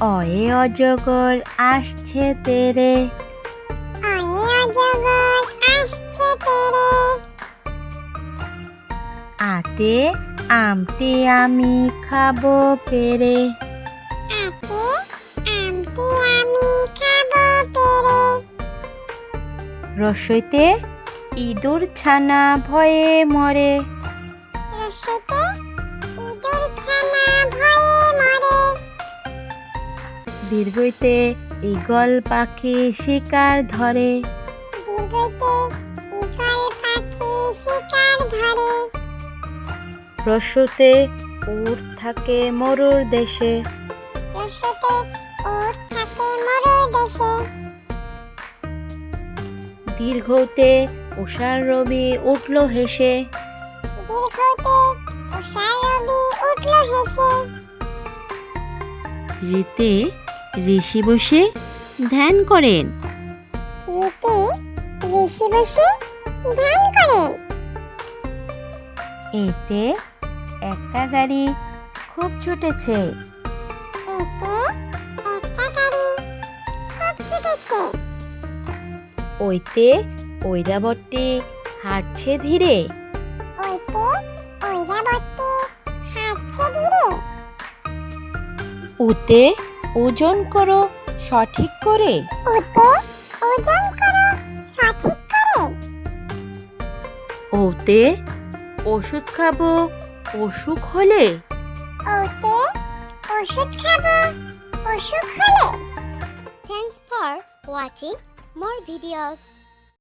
অয়ে অজগর আসছে তেরে। অয়ে অজগর আসছে তেরে। আতে আমটি আমি খাব পেরে। আতে আমটি আমি খাব পেরে। রসইতে ইঁদুর ছানা ভয়ে মরে। রসেতে দীর্ঘইতে ঈগল পাখি শিকার ধরে। রসতে উট থাকে মরুর দেশে। দীর্ঘতে উষার রবি উঠল হেসে। ঋতে ঋষি বসে ধ্যান করেন। রীতি ঋষি বসে ধ্যান করেন। এতে একা গাড়ি খুব ছুটেছে। এতে একটা গাড়ি খুব ছুটেছে। ওইতে ঐরাবতী হাঁটছে ধীরে। ওইতে ঐরাবতী হাঁটছে ধীরে। উতে ওজন করো সঠিক করে। ওতে ওজন করো সঠিক করে। ওতে ওষুধ খাব অসুখ হলে। ওতে ওষুধ খাব অসুখ হলে। Thanks for watching more videos.